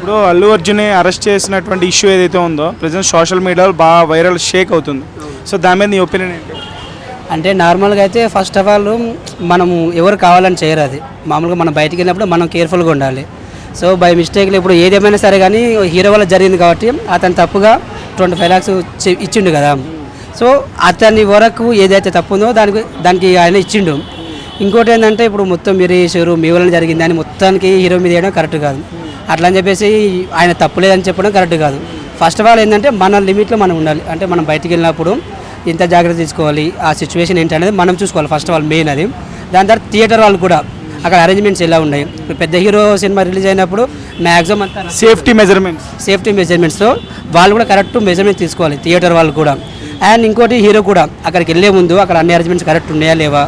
ఇప్పుడు అల్లు అర్జున్ అరెస్ట్ చేసినటువంటి ఇష్యూ ఏదైతే ఉందో ప్రజెంట్ సోషల్ మీడియాలో బాగా వైరల్ షేక్ అవుతుంది. సో దాని మీద నీ ఒపీనియన్ ఏంటి? అంటే నార్మల్గా అయితే ఫస్ట్ ఆఫ్ ఆల్ మనము ఎవరు కావాలని చేయరు అది. మామూలుగా మనం బయటికి వెళ్ళినప్పుడు మనం కేర్ఫుల్గా ఉండాలి. సో బై మిస్టేక్లో ఇప్పుడు ఏదేమైనా సరే కానీ హీరో వల్ల జరిగింది కాబట్టి అతను తప్పుగా ట్వంటీ ఫైవ్ ల్యాక్స్ ఇచ్చిండు కదా. సో అతని వరకు ఏదైతే తప్పు ఉందో దానికి దానికి ఆయన ఇచ్చిండు. ఇంకోటి ఏంటంటే ఇప్పుడు మొత్తం మీరు చేశారు మీ వల్ల జరిగింది అని మొత్తానికి హీరో మీద వేయడం కరెక్ట్ కాదు. అట్లా అని చెప్పేసి ఆయన తప్పు లేదని చెప్పడం కరెక్ట్ కాదు. ఫస్ట్ ఆఫ్ ఆల్ ఏంటంటే మన లిమిట్లో మనం ఉండాలి. అంటే మనం బయటికి వెళ్ళినప్పుడు ఇంత జాగ్రత్త తీసుకోవాలి. ఆ సిచ్యువేషన్ ఏంటి అనేది మనం చూసుకోవాలి ఫస్ట్ ఆఫ్ ఆల్ మెయిన్ అది. దాని తర్వాత థియేటర్ వాళ్ళు కూడా. అక్కడ అరేంజ్మెంట్స్ ఎలా ఉన్నాయి? ఇప్పుడు పెద్ద హీరో సినిమా రిలీజ్ అయినప్పుడు మ్యాక్సిమం అంతా సేఫ్టీ మెజర్మెంట్స్ సేఫ్టీ మెజర్మెంట్స్తో వాళ్ళు కూడా కరెక్ట్ మెజర్మెంట్ తీసుకోవాలి. థియేటర్ వాళ్ళు కూడా. అండ్ ఇంకోటి హీరో కూడా. అక్కడికి వెళ్ళే ముందు అక్కడ అన్ని అరేంజ్మెంట్స్ కరెక్ట్ ఉన్నాయా లేవా?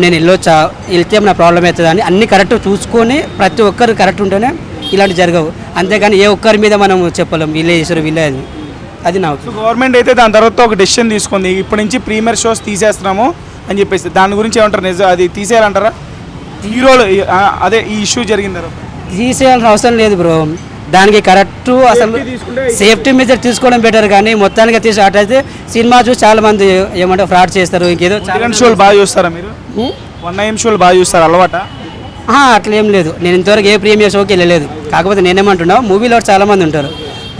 నేను వెళ్ళొచ్చా? వెళ్తే నా ప్రాబ్లం అవుతుందా అని అన్ని కరెక్ట్ చూసుకొని ప్రతి ఒక్కరు కరెక్ట్ ఉంటేనే ఇలాంటి జరగవు. అంతేగాని ఏ ఒక్కరి మీద మనం చెప్పలేం. వీళ్ళే చేసారు వీళ్ళే అని. అది నా గవర్నమెంట్ అయితే దాని తర్వాత ఒక డెసిషన్ తీసుకుంది. ఇప్పటి నుంచి ప్రీమియర్ షోస్ తీసేస్తున్నాము అని చెప్పేసి. దాని గురించి ఏమంటారు? నిజం అది తీసేయాలంటారా? హీరోలు అదే ఈ ఇష్యూ జరిగిన తర్వాత. తీసేయాల్సిన అవసరం లేదు బ్రో. దానికి కరెక్ట్ అసలు సేఫ్టీ మెజర్ తీసుకోవడం బెటర్ కానీ మొత్తానికి తీసి అటైతే సినిమా చూసి చాలా మంది ఏమంటారు ఫ్రాడ్ చేస్తారు. ఇంకేదో షోలు బాగా చూస్తారా మీరు? వన్ నైన్ షోలు బాగా చూస్తారా? అలవాట? అట్లా ఏం లేదు. నేను ఇంతవరకు ఏ ప్రీమియర్ షోకి వెళ్ళలేదు. కాకపోతే నేనేమంటున్నా మూవీలో చాలామంది ఉంటారు.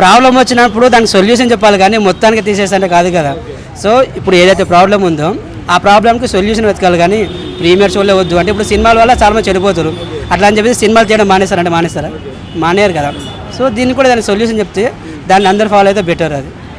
ప్రాబ్లం వచ్చినప్పుడు దానికి సొల్యూషన్ చెప్పాలి కానీ మొత్తానికి తీసేసంటే కాదు కదా. సో ఇప్పుడు ఏదైతే ప్రాబ్లం ఉందో ఆ ప్రాబ్లంకి సొల్యూషన్ వెతకాలి కానీ ప్రీమియర్ షోలే వద్దు. అంటే ఇప్పుడు సినిమాల వల్ల చాలా మంది చెడిపోతారు. అట్లా అని చెప్పేసి సినిమాలు చేయడం మానేస్తారంటే మానేస్తారా? మానేయరు కదా. సో దీనికి కూడా దాని సొల్యూషన్ చెప్తే దాన్ని అందరు ఫాలో అయితే బెటర్ అది.